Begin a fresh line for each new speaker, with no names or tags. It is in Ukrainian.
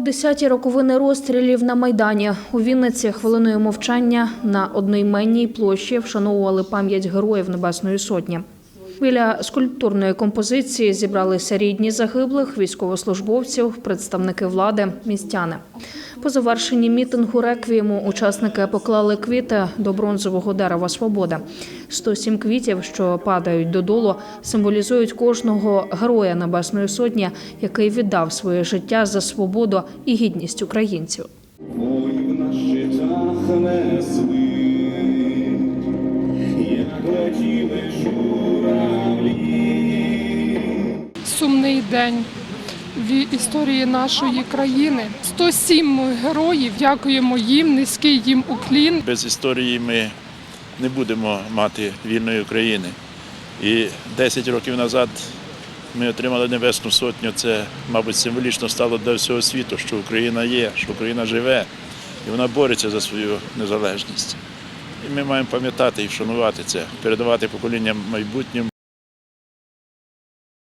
десяті роковини розстрілів на Майдані. У Вінниці хвилиною мовчання на одноіменній площі вшановували пам'ять героїв Небесної Сотні. Біля скульптурної композиції зібралися рідні загиблих, військовослужбовців, представники влади, містяни. По завершенні мітингу реквієму учасники поклали квіти до бронзового дерева свободи. 107 квітів, що падають додолу, символізують кожного героя Небесної Сотні, який віддав своє життя за свободу і гідність українців.
Ой, в наш життях
сумний день в історії нашої країни. 107 героїв. Дякуємо їм, низький їм уклін.
Без історії ми не будемо мати вільної України. І 10 років назад ми отримали Небесну Сотню. Це, мабуть, символічно стало для всього світу, що Україна є, що Україна живе, і вона бореться за свою незалежність. І ми маємо пам'ятати і вшанувати це, передавати поколінням майбутнім.